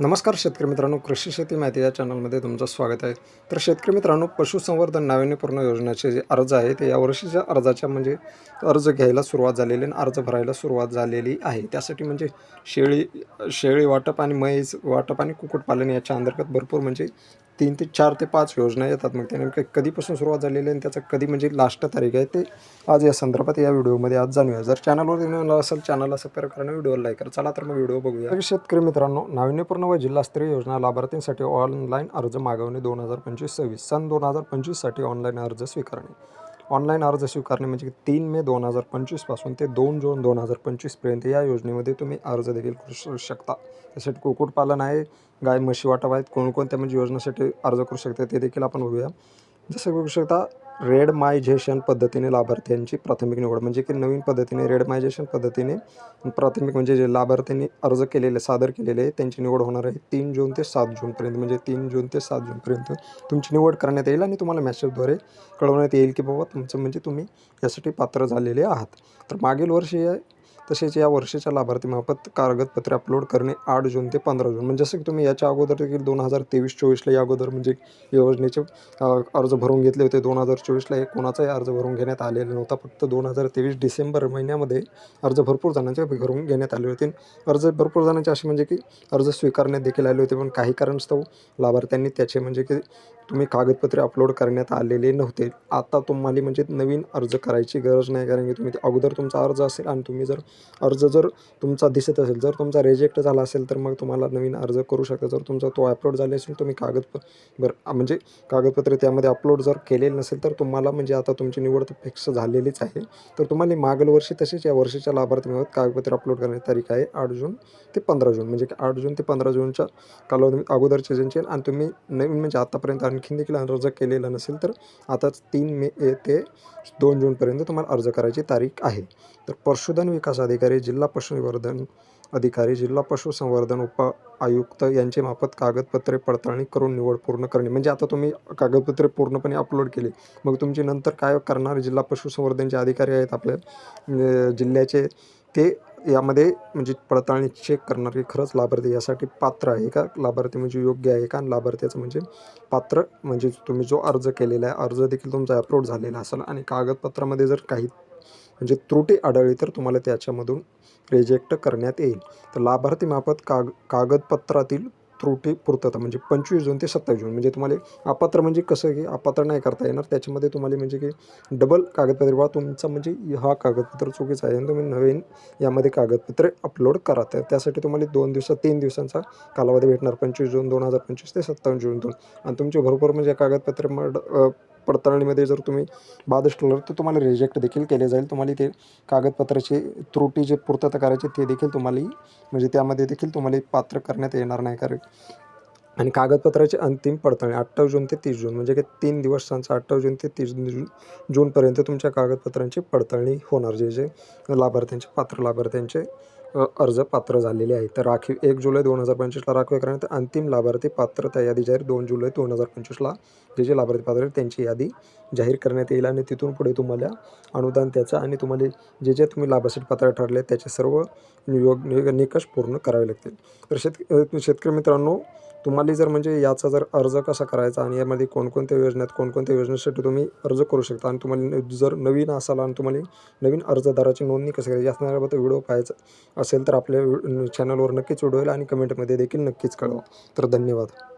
नमस्कार शेतकरी मित्रांनो कृषी शेती माहिती या चॅनलमध्ये तुमचं स्वागत आहे. तर शेतकरी मित्रांनो पशुसंवर्धन नाविन्यपूर्ण योजनेचे जे अर्ज आहे ते यावर्षीच्या अर्जाच्या म्हणजे अर्ज घ्यायला सुरुवात झालेली आणि अर्ज भरायला सुरुवात झालेली आहे. त्यासाठी म्हणजे शेळी शेळी वाटप आणि म्हैस वाटप आणि कुक्कुटपालन याच्या अंतर्गत भरपूर म्हणजे तीन ते चार ते पाच योजना येतात. मग त्या नेमक्या कधीपासून सुरुवात झालेली आहे आणि त्याचं कधी म्हणजे लास्ट तारीख आहे ते आज या संदर्भात या व्हिडिओमध्ये आज जाणूया. जर चॅनलवर असेल चॅनलला सबस्क्राईब करा व्हिडिओला लाईक करा. चला तर मग व्हिडिओ बघूया. शेतकरी मित्रांनो नाविन्यपूर्ण व जिल्हास्तरीय योजना लाभार्थींसाठी ऑनलाईन अर्ज मागवणे दोन हजार पंचवीस सव्वीस. सन दोन हजार पंचवीससाठी ऑनलाईन अर्ज स्वीकारणे. ऑनलाईन अर्ज स्वीकारणे म्हणजे तीन मे दोन हजार पंचवीसपासून ते दोन जून दोन हजार पंचवीसपर्यंत या योजनेमध्ये तुम्ही अर्ज देखील करू शकता. त्यासाठी कुक्कुटपालन आहे गाय म्हशी वाटप आहेत कोणकोणत्या म्हणजे योजनेसाठी अर्ज करू शकता ते देखील आपण बघूया. जसं बघू शकता रेडमायझेशन पद्धतीने लाभार्थ्यांची प्राथमिक निवड. म्हणजे की नवीन पद्धतीने रेडमायझेशन पद्धतीने प्राथमिक म्हणजे जे लाभार्थ्यांनी अर्ज केलेले सादर केलेले आहे त्यांची निवड होणार आहे तीन जून ते सात जूनपर्यंत म्हणजे तीन जून ते सात जूनपर्यंत तुमची निवड करण्यात येईल आणि तुम्हाला मेसेजद्वारे कळवण्यात येईल की बाबा तुमचं म्हणजे तुम्ही यासाठी पात्र झालेले आहात. तर मागील वर्षी तसेच या वर्षाच्या लाभार्थीमार्फत कागदपत्रे अपलोड करणे आठ जून ते पंधरा जून. म्हणजे जसं की तुम्ही याच्या अगोदर देखील दोन हजार तेवीस चोवीसला या अगोदर म्हणजे योजनेचे अर्ज भरून घेतले होते. दोन हजार चोवीसला हे कोणाचाही अर्ज भरून घेण्यात आलेला नव्हता. फक्त दोन हजार तेवीस डिसेंबर महिन्यामध्ये अर्ज भरपूर जणांचे भरून घेण्यात आले होते. अर्ज भरपूर जणांचे असे म्हणजे की अर्ज स्वीकारण्यात देखील आले होते. पण काही कारणस्तव लाभार्थ्यांनी त्याचे म्हणजे की तुम्ही कागदपत्रे अपलोड करण्यात आलेले नव्हते. आता तुम्हाला म्हणजे नवीन अर्ज करायची गरज नाही कारण की तुम्ही ते अगोदर तुमचा अर्ज असेल आणि तुम्ही जर अर्ज जर तुमचा दिसत असेल जर तुमचा रिजेक्ट झाला असेल तर मग तुम्हाला नवीन अर्ज करू शकता. जर तुमचा तो अपलोड झाले असेल तुम्ही कागदप बरं म्हणजे कागदपत्रे त्यामध्ये अपलोड जर केलेले नसेल तर तुम्हाला म्हणजे आता तुमची निवड तर फिक्स झालेलीच आहे. तर तुम्हाला मागील वर्षी तसेच या वर्षीच्या लाभार्थीबाबत कागदपत्रे अपलोड करण्याची तारीख आहे आठ जून ते पंधरा जून. म्हणजे आठ जून ते पंधरा जूनच्या कालावधी अगोदरचे ज्यांचे आणि तुम्ही नवीन म्हणजे आतापर्यंत आणखीन देखील अर्ज केलेला नसेल तर आता तीन मे ते दोन जूनपर्यंत तुम्हाला अर्ज करायची तारीख आहे. तर पशुधन विकास अधिकारी जिल्हा पशुसंवर्धन अधिकारी जिल्हा पशुसंवर्धन उप आयुक्त यांचे मार्फत कागदपत्रे पडताळणी करून निवड पूर्ण करणे. म्हणजे आता तुम्ही कागदपत्रे पूर्णपणे अपलोड केली. मग तुमची नंतर काय करणार जिल्हा पशुसंवर्धनचे अधिकारी आहेत आपल्या जिल्ह्याचे ते यामध्ये म्हणजे पडताळणी चेक करणार की खरंच लाभार्थी यासाठी पात्र आहे का? लाभार्थी म्हणजे योग्य आहे का? आणि लाभार्थ्याचं म्हणजे पात्र म्हणजे तुम्ही जो अर्ज केलेला आहे अर्ज देखील तुमचा अपलोड झालेला असेल. आणि कागदपत्रामध्ये जर काही म्हणजे त्रुटी आढळली तर तुम्हाला त्याच्यामधून रिजेक्ट करण्यात येईल. तर लाभार्थीमार्फत काग कागदपत्रातील त्रुटी पूर्तता म्हणजे पंचवीस जून ते सत्तावीस जून. म्हणजे तुम्हाला अपात्र म्हणजे कसं की अपात्र नाही करता येणार त्याच्यामध्ये तुम्हाला म्हणजे की डबल कागदपत्रे बा तुमचा म्हणजे हा कागदपत्र चुकीचं आहे आणि तुम्ही नवीन यामध्ये कागदपत्रे अपलोड करा. तर त्यासाठी तुम्हाला दोन दिवसात तीन दिवसांचा कालावधी भेटणार पंचवीस जून दोन हजार पंचवीस ते सत्तावन्न जून दोन आणि तुमचे भरपूर म्हणजे कागदपत्रे मड पडताळणीमध्ये जर तुम्ही बाधित ठरलं तर तुम्हाला रिजेक्ट देखील केले जाईल. तुम्हाला ते कागदपत्राची त्रुटी जे पूर्तता करायची ते देखील तुम्हाला म्हणजे त्यामध्ये देखील तुम्हाला पात्र करण्यात येणार नाही. कारण आणि कागदपत्राची अंतिम पडताळणी अठ्ठावीस जून ते तीस जून म्हणजे की तीन दिवसांचा अठ्ठावीस जून ते तीस जून जूनपर्यंत तुमच्या कागदपत्रांची पडताळणी होणार. जे जे लाभार्थ्यांचे पात्र लाभार्थ्यांचे अर्ज पात्र झालेले आहेत. तर राखीव एक जुलै दोन हजार पंचवीसला राखीव करण्यात अंतिम लाभार्थी पात्रता यादी जाहीर दोन जुलै दोन हजार पंचवीसला जे जे लाभार्थी पात्र आहेत त्यांची यादी जाहीर करण्यात येईल आणि तिथून पुढे तुम्हाला अनुदान त्याचं आणि तुम्हाला जे जे तुम्ही लाभासाठी पात्र ठरले त्याचे सर्व नियोग निकष पूर्ण करावे लागतील. तर शेत शेतकरी मित्रांनो तुम्हाला जर म्हणजे याचा जर अर्ज कसा करायचा आणि यामध्ये कोणकोणत्या योजनेत कोणकोणत्या योजनेसाठी तुम्ही अर्ज करू शकता आणि तुम्हाला जर नवीन असाल आणि तुम्हाला नवीन अर्जदाराची नोंदणी कशी करायची असणाऱ्याबद्दल व्हिडिओ पाहायचा असेल तर आपल्या चॅनलवर नक्कीच उडवेल आणि कमेंटमध्ये देखील नक्कीच कळवा. तर धन्यवाद.